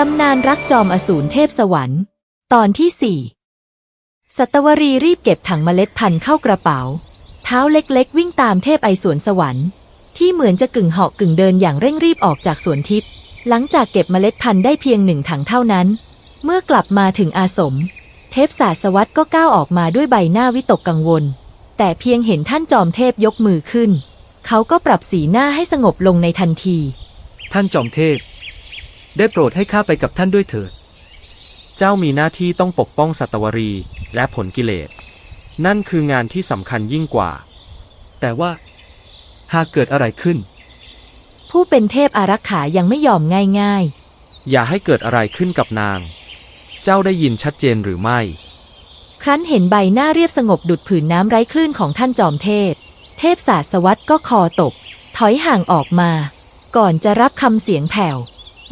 ตำนานรักจอมอสูรเทพสวรรค์ ตอนที่สี่สัตวรีรีบเก็บถังเมล็ดพันธุ์เข้ากระเป๋า เท้าเล็กๆ วิ่งตามเทพไอสวนสวรรค์ ที่เหมือนจะกึ่งเหาะกึ่งเดินอย่างเร่งรีบออกจากสวนทิพย์หลังจากเก็บเมล็ดพันธุ์ได้เพียงหนึ่งถังเท่านั้น เมื่อกลับมาถึงอาสม เทพศาสวัตก็ก้าวออกมาด้วยใบหน้าวิตกกังวล แต่เพียงเห็นท่านจอมเทพยกมือขึ้น เขาก็ปรับสีหน้าให้สงบลงในทันที ท่านจอมเทพ ได้โปรดให้ข้าไปกับท่านด้วยเถิด เจ้ามีหน้าที่ต้องปกป้องสัตวรีและผลกิเลส นั่นคืองานที่สำคัญยิ่งกว่า แต่ว่า หากเกิดอะไรขึ้น ผู้เป็นเทพอารักขายังไม่ยอมง่าย อย่าให้เกิดอะไรขึ้นกับนาง เจ้าได้ยินชัดเจนหรือไม่ ๆ ครั้นเห็นใบหน้าเรียบสงบดุดผืนน้ำไร้คลื่นของท่านจอมเทพ เทพศาสวัตก็คอตก ถอยห่างออกมา ก่อนจะรับคำเสียงแผ่ว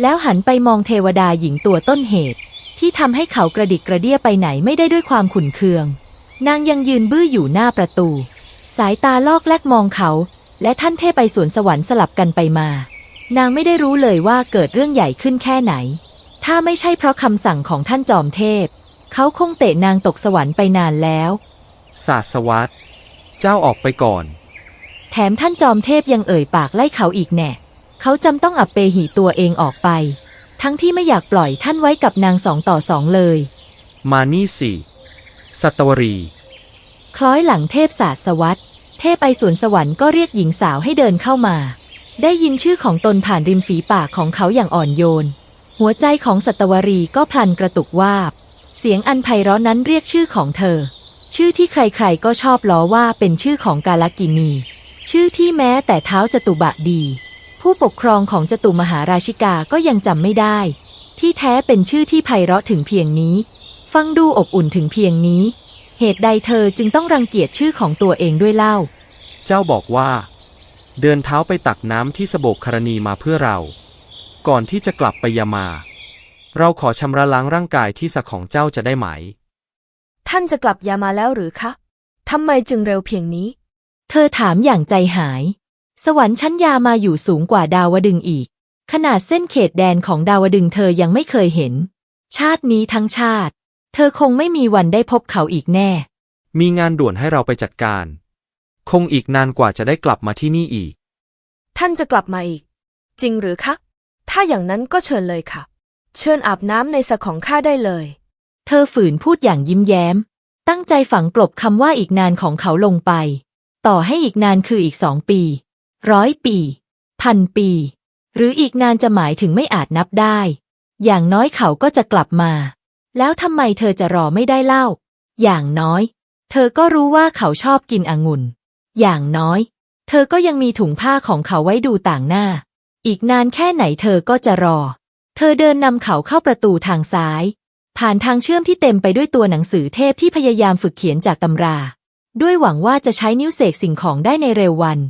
แล้วหันไปมองเทวดาหญิงตัวต้นเหตุ ที่ทำให้เขากระดิกกระเดี้ยไปไหนไม่ได้ด้วยความขุนเคือง นางยังยืนบื้ออยู่หน้าประตู สายตาลอกแลกมองเขา และท่านเทพไปสวนสวรรค์สลับกันไปมา นางไม่ได้รู้เลยว่าเกิดเรื่องใหญ่ขึ้นแค่ไหน ถ้าไม่ใช่เพราะคำสั่งของท่านจอมเทพ เขาคงเตะนางตกสวรรค์ไปนานแล้ว ศาสวัตเจ้าออกไปก่อน แถมท่านจอมเทพยังเอ่ยปากไล่เขาอีกแน่ เขาจำต้องอับเปหีตัวเองออกไป ทั้งที่ไม่อยากปล่อยท่านไว้กับนางสองต่อสองเลย มานี่สิ สัตวรี คล้อยหลังเทพศาสวัตเทพไอสวนสวรรค์ก็เรียกหญิงสาวให้เดินเข้ามา ได้ยินชื่อของตนผ่านริมฝีปากของเขาอย่างอ่อนโยน หัวใจของสัตวรีก็พลันกระตุกวาบ เสียงอันไพเราะนั้นเรียกชื่อของเธอ ชื่อที่ใครๆก็ชอบล้อว่าเป็นชื่อของกาลกินี ชื่อที่แม้แต่เท้าจตุบะดี ผู้ปกครองของจตุมหาราชิกาก็ยังจำไม่ได้ ที่แท้เป็นชื่อที่ไพเราะถึงเพียงนี้ ฟังดูอบอุ่นถึงเพียงนี้ เหตุใดเธอจึงต้องรังเกียจชื่อของตัวเองด้วยเล่า เจ้าบอกว่า เดินเท้าไปตักน้ำที่สโบกครณีมาเพื่อเรา ก่อนที่จะกลับไปยามา เราขอชำระล้างร่างกายที่สะของเจ้าจะได้ไหม ท่านจะกลับยามาแล้วหรือคะทำไมจึงเร็วเพียงนี้ เธอถามอย่างใจหาย สวรรค์ชั้นยามาอยู่สูงกว่าดาวดึงอีก ขนาดเส้นเขตแดนของดาวดึงเธอยังไม่เคยเห็น ชาตินี้ทั้งชาติ เธอคงไม่มีวันได้พบเขาอีกแน่ มีงานด่วนให้เราไปจัดการ คงอีกนานกว่าจะได้กลับมาที่นี่อีก ท่านจะกลับมาอีก จริงหรือคะ ถ้าอย่างนั้นก็เชิญเลยค่ะ เชิญอาบน้ำในสระของข้าได้เลย เธอฝืนพูดอย่างยิ้มแย้ม ตั้งใจฝังกลบคำว่าอีกนานของเขาลงไป ต่อให้อีกนานคืออีกสองปี ร้อยปี พันปี หรืออีกนานจะหมายถึงไม่อาจนับได้ อย่างน้อยเขาก็จะกลับมา แล้วทำไมเธอจะรอไม่ได้เล่า อย่างน้อย เธอก็รู้ว่าเขาชอบกินองุ่น อย่างน้อย เธอก็ยังมีถุงผ้าของเขาไว้ดูต่างหน้า อีกนานแค่ไหนเธอก็จะรอ เธอเดินนำเขาเข้าประตูทางซ้าย ผ่านทางเชื่อมที่เต็มไปด้วยตัวหนังสือเทพที่พยายามฝึกเขียนจากตำรา ด้วยหวังว่าจะใช้นิ้วเสกสิ่งของได้ในเร็ววัน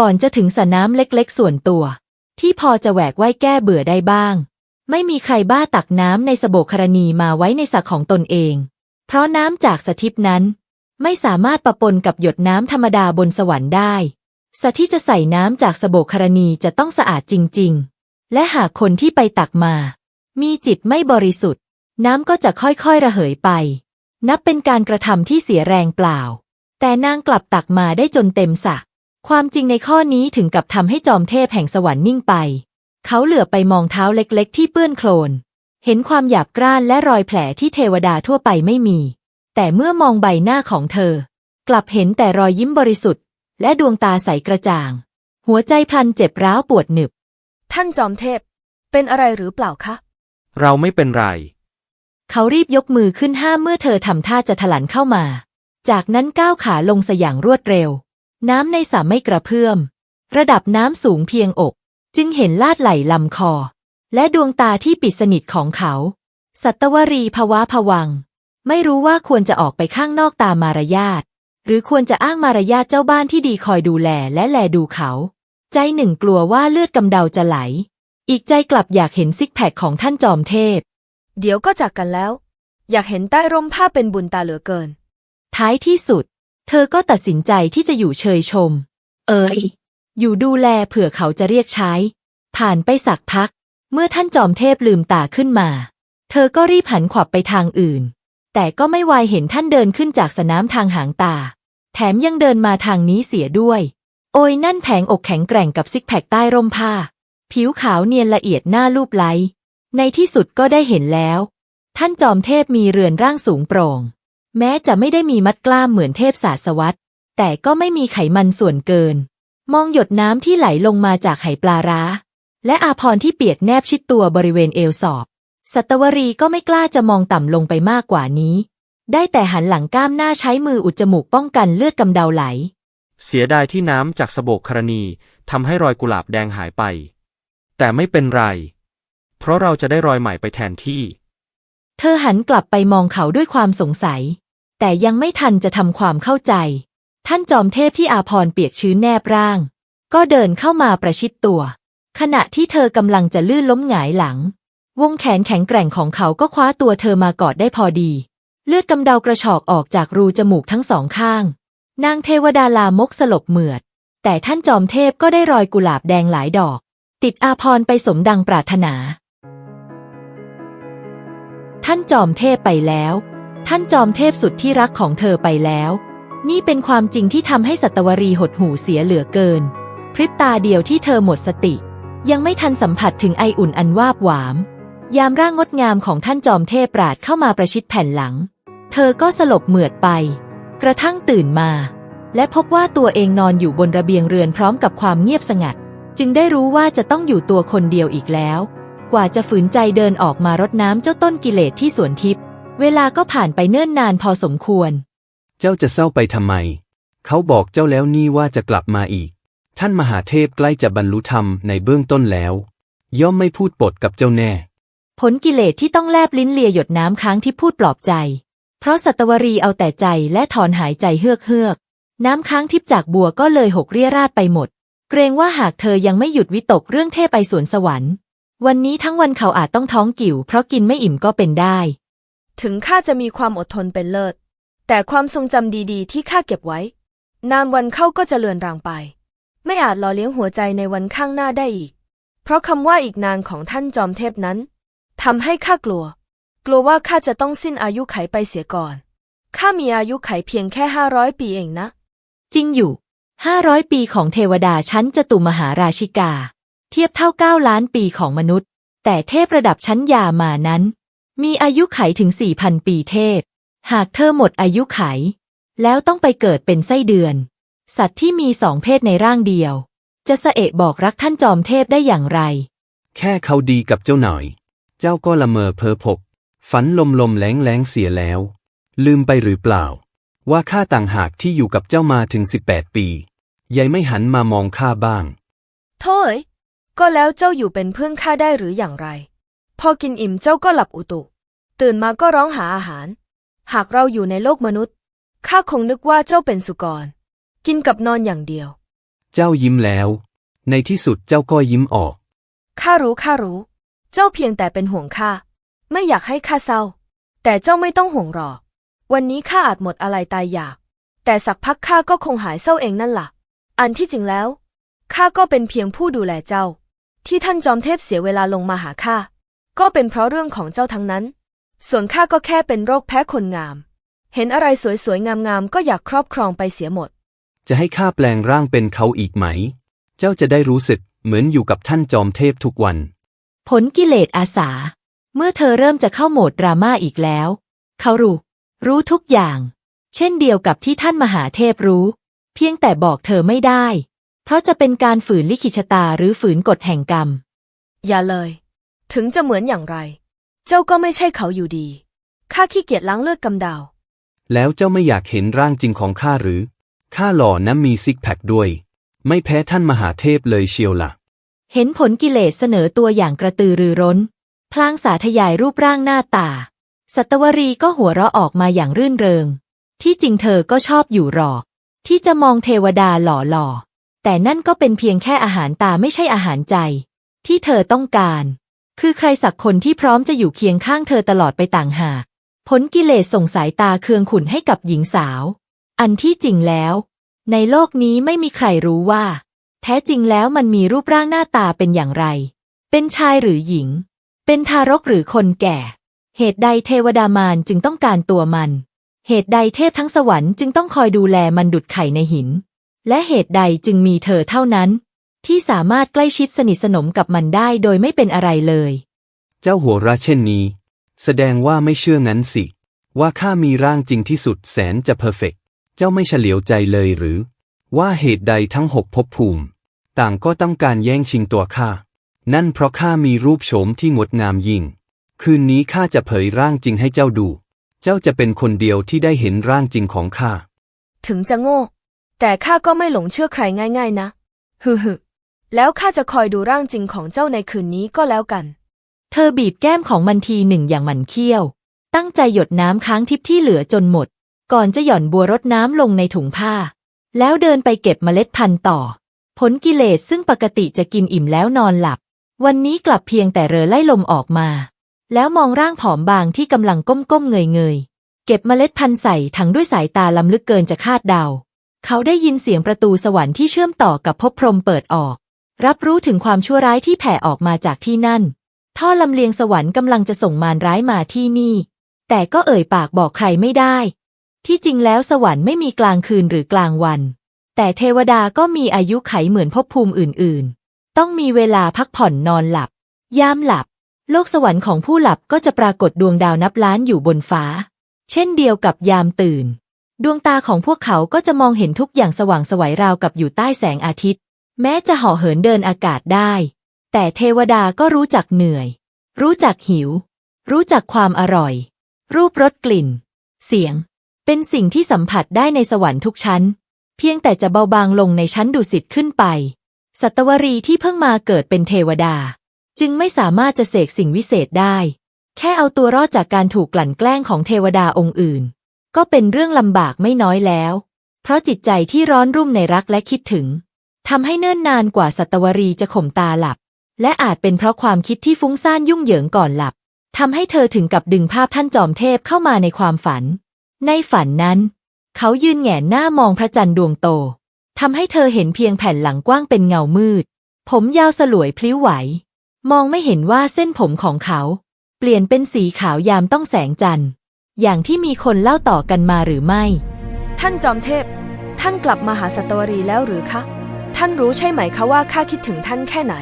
ก่อนจะถึงสระน้ำเล็กๆ ส่วนตัว ที่พอจะแหวกว่ายแก้เบื่อได้บ้าง ไม่มีใครบ้าตักน้ำในสบกครณีมาไว้ในสระของตนเอง เพราะน้ำจากสทิปนั้น ไม่สามารถปะปนกับหยดน้ำธรรมดาบนสวรรค์ได้สระที่จะใส่น้ำจากสบกครณีจะต้องสะอาดจริง ๆ และหากคนที่ไปตักมา มีจิตไม่บริสุทธิ์ น้ำก็จะค่อยๆระเหยไป นับเป็นการกระทำที่เสียแรงเปล่า แต่นางกลับตักมาได้จนเต็มสระ ความจริงในข้อนี้ถึงกับทำให้จอมเทพแห่งสวรรค์นิ่งไป เขาเหลือบไปมองเท้าเล็กๆ ที่เปื้อนโคลน เห็นความหยาบกร้านและรอยแผลที่เทวดาทั่วไปไม่มี แต่เมื่อมองใบหน้าของเธอ กลับเห็นแต่รอยยิ้มบริสุทธิ์ และดวงตาใสกระจ่าง หัวใจพลันเจ็บร้าวปวดหนึบ ท่านจอมเทพ เป็นอะไรหรือเปล่าคะ เราไม่เป็นไร เขารีบยกมือขึ้นห้ามเมื่อเธอทำท่าจะถลันเข้ามา จากนั้นก้าวขาลงสอย่างรวดเร็ว น้ำในสระไม่กระเพื่อม ระดับน้ำสูงเพียงอก จึงเห็นลาดไหลลำคอ และดวงตาที่ปิดสนิทของเขา สัตวรีภาวะผวัง ไม่รู้ว่าควรจะออกไปข้างนอกตามมารยาท หรือควรจะอ้างมารยาทเจ้าบ้านที่ดีคอยดูแลและแลดูเขา ใจหนึ่งกลัวว่าเลือดกำเดาจะไหล อีกใจกลับอยากเห็นซิกแพคของท่านจอมเทพ เดี๋ยวก็จากกันแล้ว อยากเห็นใต้ร่มผ้าเป็นบุญตาเหลือเกิน ท้ายที่สุด เธอก็ตัดสินใจที่จะอยู่เชยชม เอ๋ยอยู่ดูแลเผื่อเขาจะเรียกใช้ ผ่านไปสักพัก เมื่อท่านจอมเทพลืมตาขึ้นมา เธอก็รีบหันขวับไปทางอื่น แต่ก็ไม่วายเห็นท่านเดินขึ้นจากสนามทางหางตา แถมยังเดินมาทางนี้เสียด้วย โอยนั่นแผงอกแข็งแกร่งกับซิกแพคใต้ร่มผ้า ผิวขาวเนียนละเอียดหน้ารูปไล้ในที่สุดก็ได้เห็นแล้ว ท่านจอมเทพมีเรือนร่างสูงโปร่ง แม้จะไม่ได้มีมัดกล้ามเหมือนเทพศาสวัตแต่ก็ไม่มีไขมันส่วนเกิน มองหยดน้ำที่ไหลลงมาจากไหปลาร้า และอาพรณ์ที่เปียกแนบชิดตัวบริเวณเอวศอกสัตวรีก็ไม่กล้าจะมองต่ำลงไปมากกว่านี้ ได้แต่หันหลังก้ามหน้าใช้มืออุดจมูกป้องกันเลือดกำเดาไหล เสียดายที่น้ำจากสโบกครณีทำให้รอยกุหลาบแดงหายไป แต่ไม่เป็นไร เพราะเราจะได้รอยใหม่ไปแทนที่ เธอหันกลับไปมองเขาด้วยความสงสัย แต่ยังไม่ทันจะทำความเข้าใจ ท่านจอมเทพที่อาพรเปียกชื้นแนบร่าง ก็เดินเข้ามาประชิดตัว ขณะที่เธอกำลังจะลื่นล้มหงายหลัง วงแขนแข็งแกร่งของเขาก็คว้าตัวเธอมากอดได้พอดี เลือดกำเดากระชอกออกจากรูจมูกทั้งสองข้าง นางเทวดาลามกสลบเหมือด แต่ท่านจอมเทพก็ได้รอยกุหลาบแดงหลายดอก ติดอาพรไปสมดังปรารถนา ท่านจอมเทพไปแล้ว ท่านจอมเทพสุดที่รักของเธอไปแล้ว นี่เป็นความจริงที่ทำให้สัตวรีหดหูเสียเหลือเกิน พริบตาเดียวที่เธอหมดสติ ยังไม่ทันสัมผัสถึงไออุ่นอันวาบหวาม ยามร่างงดงามของท่านจอมเทพปราดเข้ามาประชิดแผ่นหลัง เธอก็สลบเหมือดไป กระทั่งตื่นมา และพบว่าตัวเองนอนอยู่บนระเบียงเรือนพร้อมกับความเงียบสงัด จึงได้รู้ว่าจะต้องอยู่ตัวคนเดียวอีกแล้ว กว่าจะฝืนใจเดินออกมารดน้ำเจ้าต้นกิเลสที่สวนทิพย์ เวลาก็ผ่านไปเนิ่นนานพอสมควร เจ้าจะเศร้าไปทำไม เขาบอกเจ้าแล้วนี่ว่าจะกลับมาอีก ท่านมหาเทพใกล้จะบรรลุธรรมในเบื้องต้นแล้ว ย่อมไม่พูดปดกับเจ้าแน่ ผลกิเลสที่ต้องแลบลิ้นเลียหยดน้ำค้างที่พูดปลอบใจ เพราะสัตวรีเอาแต่ใจและถอนหายใจเฮือกเฮือกๆน้ำค้างทิพย์จากบัวก็เลยหกเรี่ยราดไปหมด เกรงว่าหากเธอยังไม่หยุดวิตกเรื่องเทพไปสวนสวรรค์ วันนี้ทั้งวันเขาอาจต้องท้องกิ่วเพราะกินไม่อิ่มก็เป็นได้ ถึงข้าจะมีความอดทนเป็นเลิศ แต่ความทรงจำดีๆ ที่ข้าเก็บไว้ นามวันเข้าก็จะเลือนรางไป ไม่อาจหล่อเลี้ยงหัวใจในวันข้างหน้าได้อีก เพราะคำว่าอีกนานของท่านจอมเทพนั้นทำให้ข้ากลัว กลัวว่าข้าจะต้องสิ้นอายุไขไปเสียก่อน ข้ามีอายุไขเพียงแค่ห้าร้อยปีเองนะ จริงอยู่ห้าร้อยปีของเทวดาชั้นจตุมหาราชิกา เทียบเท่าเก้าล้านปีของมนุษย์ แต่เทพระดับชั้นยามานั้น มีอายุไขถึงสี่พันปีเทพ หากเธอหมดอายุไข แล้วต้องไปเกิดเป็นไส้เดือน สัตว์ที่มีสองเพศในร่างเดียว จะสะเอะบอกรักท่านจอมเทพได้อย่างไร แค่เขาดีกับเจ้าหน่อย เจ้าก็ละเมอเพ้อพกฝันลมลมๆแล้งแล้งๆเสียแล้ว ลืมไปหรือเปล่า ว่าข้าต่างหากที่อยู่กับเจ้ามาถึงสิบแปดปียายไม่หันมามองข้าบ้าง โถ่เอ๋ยก็แล้วเจ้าอยู่เป็นเพื่อนข้าได้หรืออย่างไร พอกินอิ่มเจ้าก็หลับอุตุ ตื่นมาก็ร้องหาอาหาร หากเราอยู่ในโลกมนุษย์ข้าคงนึกว่าเจ้าเป็นสุกร กินกับนอนอย่างเดียว เจ้ายิ้มแล้ว ในที่สุดเจ้าก็ยิ้มออก ข้ารู้ข้ารู้ เจ้าเพียงแต่เป็นห่วงข้า ไม่อยากให้ข้าเศร้า แต่เจ้าไม่ต้องห่วงหรอก วันนี้ข้าอาจหมดอะไรตายอยาก แต่สักพักข้าก็คงหายเศร้าเองนั่นล่ะ อันที่จริงแล้วข้าก็เป็นเพียงผู้ดูแลเจ้า ที่ท่านจอมเทพเสียเวลาลงมาหาข้า ก็เป็นเพราะเรื่องของเจ้าทั้งนั้น ส่วนข้าก็แค่เป็นโรคแพ้คนงาม เห็นอะไรสวยๆ งามๆ ก็อยากครอบครองไปเสียหมด จะให้ข้าแปลงร่างเป็นเขาอีกไหม เจ้าจะได้รู้สึกเหมือนอยู่กับท่านจอมเทพทุกวัน ผลกิเลสอาสา เมื่อเธอเริ่มจะเข้าโหมดดราม่าอีกแล้ว เขารู้ รู้ทุกอย่าง เช่นเดียวกับที่ท่านมหาเทพรู้ เพียงแต่บอกเธอไม่ได้ เพราะจะเป็นการฝืนลิขิตชะตาหรือฝืนกฎแห่งกรรม อย่าเลย ถึงจะเหมือนอย่างไร เจ้าก็ไม่ใช่เขาอยู่ดี ข้าขี้เกียจล้างเลือดกำเดาแล้วเจ้าไม่อยากเห็นร่างจริงของข้าหรือ ข้าหล่อนะมีซิกแพคด้วย ไม่แพ้ท่านมหาเทพเลยเชียวล่ะ เห็นผลกิเลสเสนอตัวอย่างกระตือรือร้น พลางสาธยายรูปร่างหน้าตา สัตวรีก็หัวเราะออกมาอย่างรื่นเริง ที่จริงเธอก็ชอบอยู่หรอก ที่จะมองเทวดาหล่อๆ แต่นั่นก็เป็นเพียงแค่อาหารตาไม่ใช่อาหารใจ ที่เธอต้องการ คือใครสักคนที่พร้อมจะอยู่เคียงข้างเธอตลอดไปต่างหากผลกิเลสส่งสายตาเคืองขุนให้กับหญิงสาว อันที่จริงแล้ว ในโลกนี้ไม่มีใครรู้ว่า แท้จริงแล้วมันมีรูปร่างหน้าตาเป็นอย่างไร เป็นชายหรือหญิง เป็นทารกหรือคนแก่ เหตุใดเทวดามารจึงต้องการตัวมัน เหตุใดเทพทั้งสวรรค์จึงต้องคอยดูแลมันดุดไข่ในหิน และเหตุใดจึงมีเธอเท่านั้น ที่สามารถใกล้ชิดสนิทสนมกับมันได้โดยไม่เป็นอะไรเลย เจ้าหัวเราะเช่นนี้ แสดงว่าไม่เชื่องั้นสิ ว่าข้ามีร่างจริงที่สุดแสนจะเพอร์เฟกต์เจ้าไม่เฉลียวใจเลยหรือ ว่าเหตุใดทั้งหกภพภูมิ ต่างก็ต้องการแย่งชิงตัวข้า นั่นเพราะข้ามีรูปโฉมที่งดงามยิ่ง คืนนี้ข้าจะเผยร่างจริงให้เจ้าดู เจ้าจะเป็นคนเดียวที่ได้เห็นร่างจริงของข้า ถึงจะโง่ แต่ข้าก็ไม่หลงเชื่อใครง่าย ๆ นะ ฮึฮึ แล้วข้าจะคอยดูร่างจริงของเจ้าในคืนนี้ก็แล้วกัน เธอบีบแก้มของมันทีหนึ่งอย่างหมันเคี้ยว ตั้งใจหยดน้ำค้างทิพที่เหลือจนหมด ก่อนจะหย่อนบัวรดน้ำลงในถุงผ้า แล้วเดินไปเก็บเมล็ดพันธุ์ต่อ ผลกิเลสซึ่งปกติจะกินอิ่มแล้วนอนหลับ วันนี้กลับเพียงแต่เรอไล่ลมออกมา แล้วมองร่างผอมบางที่กำลังก้มๆเงยๆเก็บเมล็ดพันธุ์ใส่ถังด้วยสายตาล้ำลึกเกินจะคาดเดา เขาได้ยินเสียงประตูสวรรค์ที่เชื่อมต่อกับภพพรหมเปิดออก รับรู้ถึงความชั่วร้ายที่แผ่ออกมาจากที่นั่น ท่อลำเลียงสวรรค์กำลังจะส่งมารร้ายมาที่นี่ แต่ก็เอ่ยปากบอกใครไม่ได้ ที่จริงแล้วสวรรค์ไม่มีกลางคืนหรือกลางวัน แต่เทวดาก็มีอายุไขเหมือนภพภูมิอื่น ๆ ต้องมีเวลาพักผ่อนนอนหลับ ยามหลับ โลกสวรรค์ของผู้หลับก็จะปรากฏดวงดาวนับล้านอยู่บนฟ้า เช่นเดียวกับยามตื่น ดวงตาของพวกเขาก็จะมองเห็นทุกอย่างสว่างสวัยราวกับอยู่ใต้แสงอาทิตย์ แม้จะห่อเหินเดินอากาศได้ แต่เทวดาก็รู้จักเหนื่อย รู้จักหิว รู้จักความอร่อย รูปรสกลิ่น เสียง เป็นสิ่งที่สัมผัสได้ในสวรรค์ทุกชั้น เพียงแต่จะเบาบางลงในชั้นดุสิตขึ้นไป สัตวรีที่เพิ่งมาเกิดเป็นเทวดา จึงไม่สามารถจะเสกสิ่งวิเศษได้ แค่เอาตัวรอดจากการถูกกลั่นแกล้งของเทวดาองค์อื่น ก็เป็นเรื่องลำบากไม่น้อยแล้ว เพราะจิตใจที่ร้อนรุ่มในรักและคิดถึง ทำให้เนิ่นนานกว่าสัตวรีจะข่มตาหลับ และอาจเป็นเพราะความคิดที่ฟุ้งซ่านยุ่งเหยิงก่อนหลับทำให้เธอถึงกับดึงภาพท่านจอมเทพเข้ามาในความฝัน ในฝันนั้น เขายืนแหงนหน้ามองพระจันทร์ดวงโตทำให้เธอเห็นเพียงแผ่นหลังกว้างเป็นเงามืด ผมยาวสลวยพลิ้วไหว มองไม่เห็นว่าเส้นผมของเขา เปลี่ยนเป็นสีขาวยามต้องแสงจันทร์ อย่างที่มีคนเล่าต่อกันมาหรือไม่ ท่านจอมเทพ ท่านกลับมาหาสัตวรีแล้วหรือคะ ท่านรู้ใช่ไหมคะว่าข้าคิดถึงท่านแค่ไหน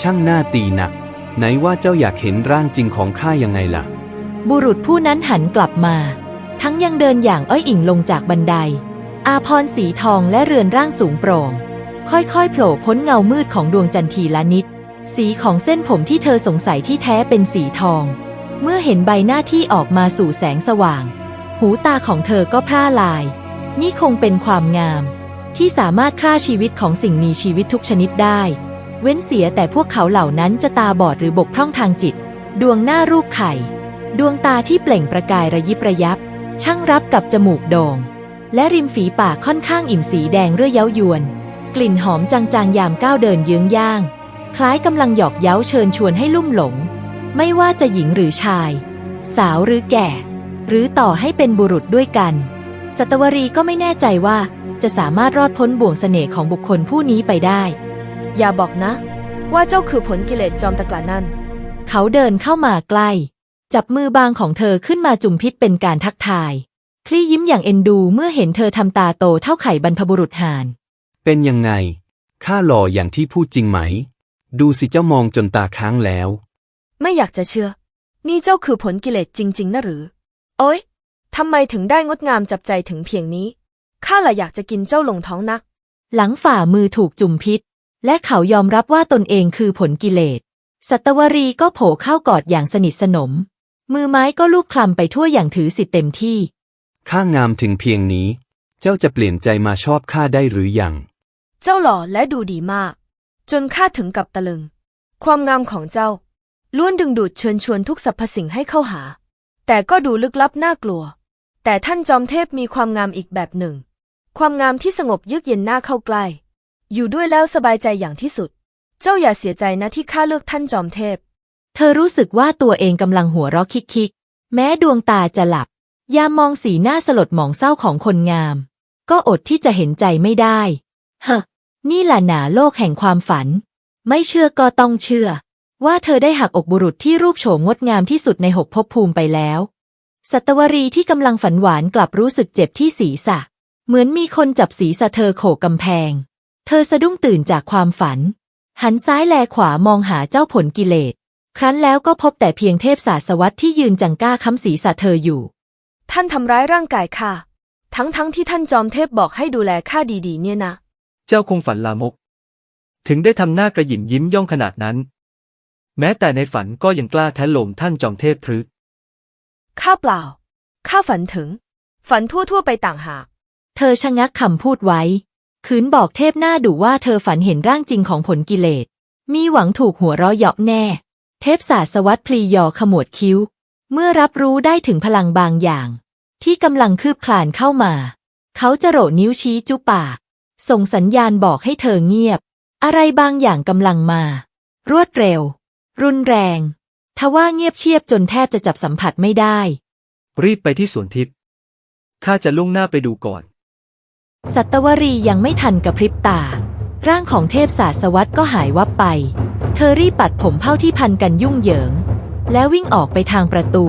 ช่างหน้าตีหนัก ไหนว่าเจ้าอยากเห็นร่างจริงของข้ายังไงล่ะ บุรุษผู้นั้นหันกลับมา ทั้งยังเดินอย่างอ้อยอิงลงจากบันได อาพรณ์สีทองและเรือนร่างสูงโปร่ง ค่อยๆโผล่พ้นเงามืดของดวงจันทีละนิด สีของเส้นผมที่เธอสงสัยที่แท้เป็นสีทอง เมื่อเห็นใบหน้าที่ออกมาสู่แสงสว่าง หูตาของเธอก็พร่าลาย นี่คงเป็นความงาม ที่สามารถฆ่าชีวิตของสิ่งมีชีวิตทุกชนิดได้ เว้นเสียแต่พวกเขาเหล่านั้นจะตาบอดหรือบกพร่องทางจิต ดวงหน้ารูปไข่ ดวงตาที่เปล่งประกายระยิบระยับ ช่างรับกับจมูกโด่ง และริมฝีปากค่อนข้างอิ่มสีแดงเรื่อเย้ายวน กลิ่นหอมจางๆยามก้าวเดินเยื้องย่าง คล้ายกำลังหยอกเย้าเชิญชวนให้ลุ่มหลง ไม่ว่าจะหญิงหรือชาย สาวหรือแก่ หรือต่อให้เป็นบุรุษด้วยกัน สัตวรีก็ไม่แน่ใจว่า จะสามารถรอดพ้นบ่วงเสน่ห์ของบุคคลผู้นี้ไปได้ อย่าบอกนะ ว่าเจ้าคือผลกิเลสจอมตะกละนั่น เขาเดินเข้ามาใกล้ จับมือบางของเธอขึ้นมาจุมพิษเป็นการทักทาย คลี่ยิ้มอย่างเอ็นดูเมื่อเห็นเธอทำตาโตเท่าไข่บรรพบุรุษห่าน เป็นยังไง ข้าหล่ออย่างที่พูดจริงไหม ดูสิเจ้ามองจนตาค้างแล้ว ไม่อยากจะเชื่อ นี่เจ้าคือผลกิเลสจริง ๆนะหรือ โอ๊ยทำไมถึงได้งดงามจับใจถึงเพียงนี้ ข้าละอยากจะกินเจ้าลงท้องนัก หลังฝ่ามือถูกจุมพิษ และเขายอมรับว่าตนเองคือผลกิเลส สัตวรีก็โผเข้ากอดอย่างสนิทสนม มือไม้ก็ลูบคลำไปทั่วอย่างถือสิทธิ์เต็มที่ ข้างามถึงเพียงนี้ เจ้าจะเปลี่ยนใจมาชอบข้าได้หรือยัง เจ้าหล่อและดูดีมาก จนข้าถึงกับตะลึง ความงามของเจ้าล้วนดึงดูดเชิญชวนทุกสรรพสิ่งให้เข้าหา แต่ก็ดูลึกลับน่ากลัว แต่ท่านจอมเทพมีความงามอีกแบบหนึ่ง ความงามที่สงบเยือกเย็นหน้าเข้าใกล้ อยู่ด้วยแล้วสบายใจอย่างที่สุด เจ้าอย่าเสียใจนะที่ข้าเลือกท่านจอมเทพ เธอรู้สึกว่าตัวเองกำลังหัวเราะคิกๆ แม้ดวงตาจะหลับ ยามมองสีหน้าสลดหมองเศร้าของคนงาม ก็อดที่จะเห็นใจไม่ได้เฮ้อนี่แหละหนาโลกแห่งความฝัน ไม่เชื่อก็ต้องเชื่อ ว่าเธอได้หักอกบุรุษที่รูปโฉมงดงามที่สุดในหกภพภูมิไปแล้ว สัตวรีที่กำลังฝันหวานกลับรู้สึกเจ็บที่ศีรษะ เหมือนมีคนจับศีรษะเธอโขกกำแพง เธอสะดุ้งตื่นจากความฝัน หันซ้ายแลขวามองหาเจ้าผลกิเลส ครั้นแล้วก็พบแต่เพียงเทพศาสวัตที่ยืนจังก้าค้ำศีรษะเธออยู่ ท่านทำร้ายร่างกายข้าทั้งทั้งๆที่ท่านจอมเทพบอกให้ดูแลข้าดีๆ เนี่ยนะ เจ้าคงฝันลามก ถึงได้ทำหน้ากระหยิมยิ้มย่องขนาดนั้น แม้แต่ในฝันก็ยังกล้าแท้โลมท่านจอมเทพพฤกษ์ข้าเปล่า ข้าฝันถึง ฝันทั่วๆไปต่างหาก เธอชะงักคำพูดไว้ คืนบอกเทพหน้าดุว่าเธอฝันเห็นร่างจริงของผลกิเลส มีหวังถูกหัวเราะเยาะแน่ เทพศาสวัตพลียอขมวดคิ้ว เมื่อรับรู้ได้ถึงพลังบางอย่าง ที่กำลังคืบคลานเข้ามา เขาจะโรนิ้วชี้จุปาก ส่งสัญญาณบอกให้เธอเงียบ อะไรบางอย่างกำลังมา รวดเร็ว รุนแรงทว่าเงียบเชียบจนแทบจะจับสัมผัสไม่ได้ รีบไปที่สวนทิพย์ข้าจะลุ่งหน้าไปดูก่อน สัตวรียังไม่ทันกระพริบตา ร่างของเทพศาสวัตก็หายวับไป เธอรีบปัดผมเผ้าที่พันกันยุ่งเหยิง แล้ววิ่งออกไปทางประตู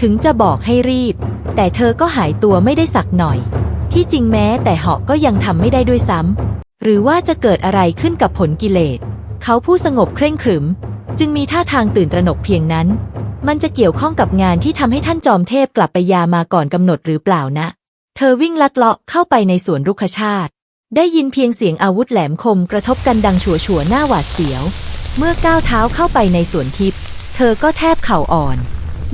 ถึงจะบอกให้รีบ แต่เธอก็หายตัวไม่ได้สักหน่อย ที่จริงแม้แต่เหาะก็ยังทำไม่ได้ด้วยซ้ำหรือว่าจะเกิดอะไรขึ้นกับผลกิเลส เขาผู้สงบเคร่งขรึม จึงมีท่าทางตื่นตระหนกเพียงนั้น มันจะเกี่ยวข้องกับงานที่ทำให้ท่านจอมเทพกลับไปยามาก่อนกำหนดหรือเปล่านะ เธอวิ่งลัดเลาะเข้าไปในสวนรุกขชาติ ได้ยินเพียงเสียงอาวุธแหลมคมกระทบกันดังฉัวฉัวๆหน้าหวาดเสียว เมื่อก้าวเท้าเข้าไปในสวนทิพย์เธอก็แทบเข่าอ่อน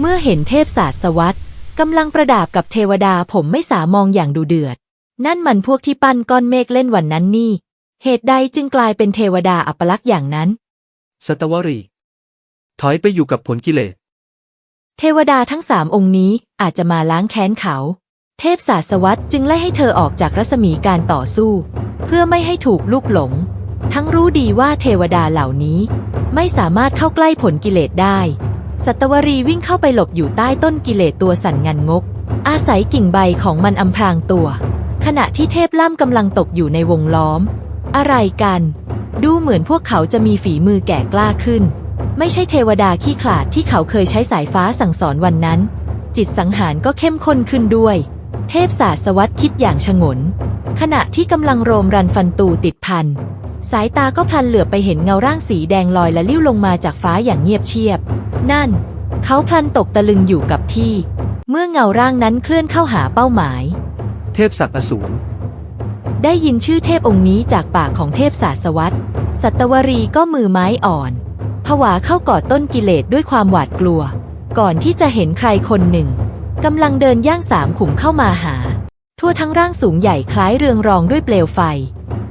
เมื่อเห็นเทพศาสสวัตกำลังประดาบกับเทวดาผมไม่สามองอย่างดูเดือด นั่นมันพวกที่ปั้นก้อนเมฆเล่นวันนั้นนี่ เหตุใดจึงกลายเป็นเทวดาอัปลักษณ์อย่างนั้น สัตวรี ถอยไปอยู่กับผลกิเลส เทวดาทั้งสามองค์นี้อาจจะมาล้างแค้นเขา เทพศาสวัตจึงไล่ให้เธอออกจากรัศมีการต่อสู้ เพื่อไม่ให้ถูกลูกหลง ทั้งรู้ดีว่าเทวดาเหล่านี้ ไม่สามารถเข้าใกล้ผลกิเลสได้ สัตวรีวิ่งเข้าไปหลบอยู่ใต้ต้นกิเลสตัวสั่นงันงก อาศัยกิ่งใบของมันอำพรางตัว ขณะที่เทพล่ำกำลังตกอยู่ในวงล้อม อะไรกัน ดูเหมือนพวกเขาจะมีฝีมือแก่กล้าขึ้น ไม่ใช่เทวดาขี้ขลาดที่เขาเคยใช้สายฟ้าสั่งสอนวันนั้น จิตสังหารก็เข้มข้นขึ้นด้วย เทพศาสวัตคิดอย่างชงน ขณะที่กำลังโรมรันฟันตูติดพัน สายตาก็พลันเหลือบไปเห็นเงาร่างสีแดงลอยและลิ้วลงมาจากฟ้าอย่างเงียบเชียบ นั่น เขาพลันตกตะลึงอยู่กับที่ เมื่อเงาร่างนั้นเคลื่อนเข้าหาเป้าหมาย เทพศักดิ์อสูรได้ยินชื่อเทพองค์นี้จากปากของเทพศาสวัตสัตวรีก็มือไม้อ่อนผวาเข้ากอดต้นกิเลสด้วยความหวาดกลัว ก่อนที่จะเห็นใครคนหนึ่ง กำลังเดินย่างสามขุมเข้ามาหา ทั่วทั้งร่างสูงใหญ่คล้ายเรืองรองด้วยเปลวไฟ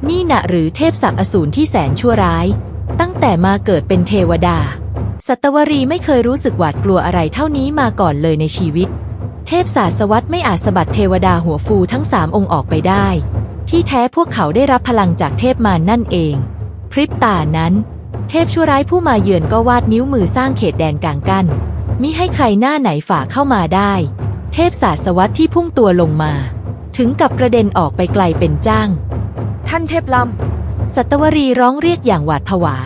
นี่นะหรือเทพศักดิ์อสูรที่แสนชั่วร้าย ตั้งแต่มาเกิดเป็นเทวดา สัตวรีไม่เคยรู้สึกหวาดกลัวอะไรเท่านี้มาก่อนเลยในชีวิต เทพศาสวัตไม่อาจสะบัดเทวดาหัวฟูทั้งสามองค์ออกไปได้ ที่แท้พวกเขาได้รับพลังจากเทพมารนั่นเอง พริบตานั้น เทพชั่วร้ายผู้มาเยือนก็วาดนิ้วมือสร้างเขตแดนกลางกั้นมิให้ใครหน้าไหนฝ่าเข้ามาได้ เทพศาสวัตที่พุ่งตัวลงมา ถึงกับกระเด็นออกไปไกลเป็นจ้าง ท่านเทพลสัตวรีร้องเรียกอย่างหวาดผวา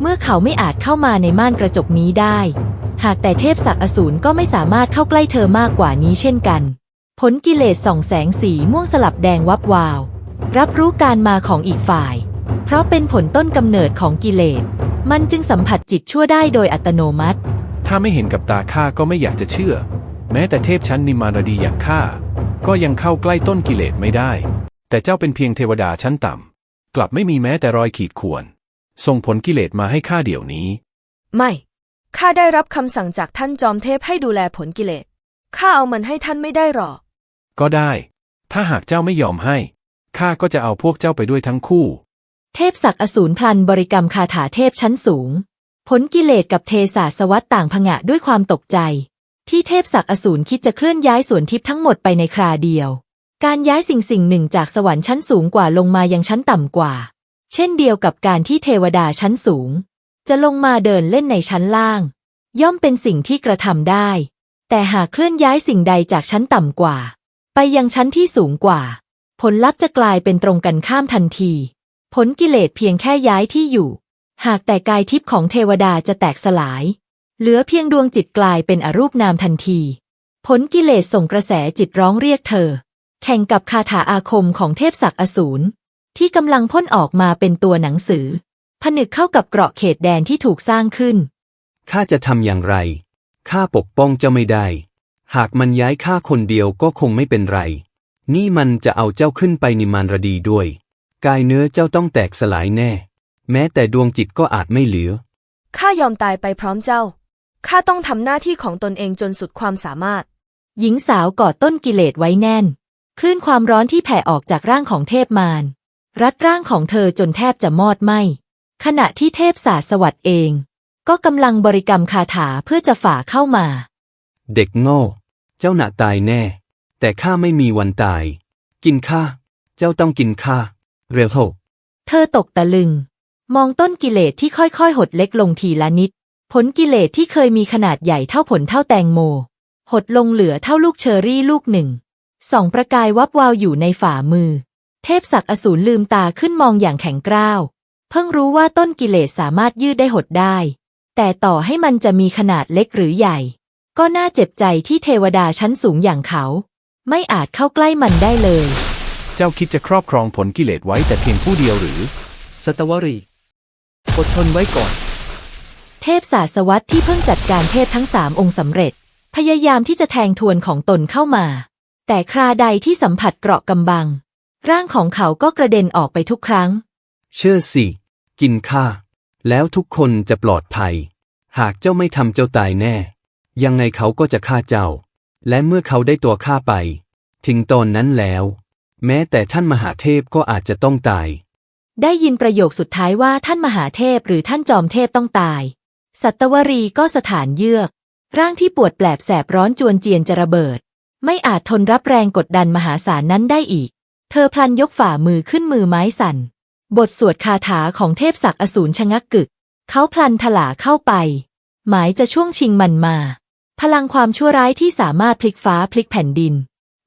เมื่อเขาไม่อาจเข้ามาในม่านกระจกนี้ได้ หากแต่เทพศักดิ์อสูรก็ไม่สามารถเข้าใกล้เธอมากกว่านี้เช่นกัน ผลกิเลสส่องแสงสีม่วงสลับแดงวับวาว รับรู้การมาของอีกฝ่าย เพราะเป็นผลต้นกำเนิดของกิเลส มันจึงสัมผัสจิตชั่วได้โดยอัตโนมัติ ถ้าไม่เห็นกับตาข้าก็ไม่อยากจะเชื่อ แม้แต่เทพชั้นนิมานดีอย่างข้าก็ยังเข้าใกล้ต้นกิเลสไม่ได้ แต่เจ้าเป็นเพียงเทวดาชั้นต่ำ กลับไม่มีแม้แต่รอยขีดข่วน ส่งผลกิเลสมาให้ข้าเดี๋ยวนี้ำไม่ ข้าได้รับคำสั่งจากท่านจอมเทพให้ดูแลผลกิเลส ข้าเอามันให้ท่านไม่ได้หรอก ก็ได้ ถ้าหากเจ้าไม่ยอมให้ ข้าก็จะเอาพวกเจ้าไปด้วยทั้งคู่ เทพศักดิ์อสูรพลันบริกรรมคาถาเทพชั้นสูง ผลกิเลสกับเทสาสวัตต่างผงะด้วยความตกใจ ที่เทพศักดิ์อสูรคิดจะเคลื่อนย้ายส่วนทิพย์ทั้งหมดไปในคราเดียว การย้ายสิ่งสิ่งหนึ่งจากสวรรค์ชั้นสูงกว่าลงมายังชั้นต่ำกว่า เช่นเดียวกับการที่เทวดาชั้นสูง จะลงมาเดินเล่นในชั้นล่าง ย่อมเป็นสิ่งที่กระทำได้ แต่หากเคลื่อนย้ายสิ่งใดจากชั้นต่ำกว่า ไปยังชั้นที่สูงกว่า ผลลัพธ์จะกลายเป็นตรงกันข้ามทันที ผลกิเลสเพียงแค่ย้ายที่อยู่ หากแต่กายทิพย์ของเทวดาจะแตกสลาย เหลือเพียงดวงจิตกลายเป็นอรูปนามทันที ผลกิเลสส่งกระแสจิตร้องเรียกเธอ แข่งกับคาถาอาคมของเทพศักดิ์อสูรที่กำลังพ่นออกมาเป็นตัวหนังสือ ผนึกเข้ากับเกราะเขตแดนที่ถูกสร้างขึ้น ข้าจะทำอย่างไร ข้าปกป้องเจ้าไม่ได้ หากมันย้ายข้าคนเดียวก็คงไม่เป็นไร นี่มันจะเอาเจ้าขึ้นไปนิมานรดีด้วย กายเนื้อเจ้าต้องแตกสลายแน่ แม้แต่ดวงจิตก็อาจไม่เหลือ ข้ายอมตายไปพร้อมเจ้า ข้าต้องทำหน้าที่ของตนเองจนสุดความสามารถ หญิงสาวกอดต้นกิเลสไว้แน่น คลื่นความร้อนที่แผ่ออกจากร่างของเทพมาร รัดร่างของเธอจนแทบจะมอดไหมขณะที่เทพศาสสวัสด์เอง ก็กำลังบริกรรมคาถาเพื่อจะฝ่าเข้ามา เด็กโง่ เจ้าหนาตายแน่ แต่ข้าไม่มีวันตาย กินข้า เจ้าต้องกินข้า เร็วโหเธอตกตะลึง มองต้นกิเลสที่ค่อยๆ หดเล็กลงทีละนิด ผลกิเลสที่เคยมีขนาดใหญ่เท่าผลเท่าแตงโม หดลงเหลือเท่าลูกเชอรี่ลูกหนึ่งสองประกายวับวาวอยู่ในฝ่ามือ เทพศักดิ์อสูรลืมตาขึ้นมองอย่างแข็งกร้าว เพิ่งรู้ว่าต้นกิเลสสามารถยืดได้หดได้ แต่ต่อให้มันจะมีขนาดเล็กหรือใหญ่ ก็น่าเจ็บใจที่เทวดาชั้นสูงอย่างเขา ไม่อาจเข้าใกล้มันได้เลย เจ้าคิดจะครอบครองผลกิเลสไว้แต่เพียงผู้เดียวหรือ สัตวรี อดทนไว้ก่อน เทพศาสวัตที่เพิ่งจัดการเทพทั้งสามองค์สำเร็จ พยายามที่จะแทงทวนของตนเข้ามา แต่คราใดที่สัมผัสเกราะกำบัง ร่างของเขาก็กระเด็นออกไปทุกครั้ง เชื่อสิ กินข้า แล้วทุกคนจะปลอดภัย หากเจ้าไม่ทำเจ้าตายแน่ ยังไงเขาก็จะฆ่าเจ้า และเมื่อเขาได้ตัวข้าไป ถึงตอนนั้นแล้ว แม้แต่ท่านมหาเทพก็อาจจะต้องตาย ได้ยินประโยคสุดท้ายว่าท่านมหาเทพหรือท่านจอมเทพต้องตาย สัตวรีก็สถานเยือก ร่างที่ปวดแปลบแสบร้อนจวนเจียนจะระเบิด ไม่อาจทนรับแรงกดดันมหาศาลนั้นได้อีก เธอพลันยกฝ่ามือขึ้นมือไม้สั่น บทสวดคาถาของเทพศักดิ์อสูรชะงักกึก เขาพลันถลาเข้าไป หมายจะช่วงชิงมันมา พลังความชั่วร้ายที่สามารถพลิกฟ้าพลิกแผ่นดิน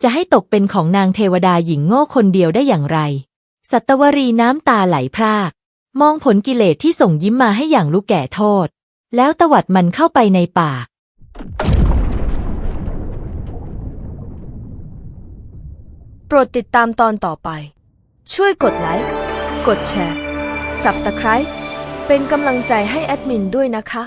จะให้ตกเป็นของนางเทวดาหญิงโง่คนเดียวได้อย่างไร สัตวรีน้ำตาไหลพราก มองผลกิเลสที่ส่งยิ้มมาให้อย่างลูกแก่โทษ แล้วตวัดมันเข้าไปในปาก โปรดติดตามตอนต่อไป ช่วยกดไลค์ กดแชร์ สับตะไคร้เป็นกำลังใจให้แอดมินด้วยนะคะ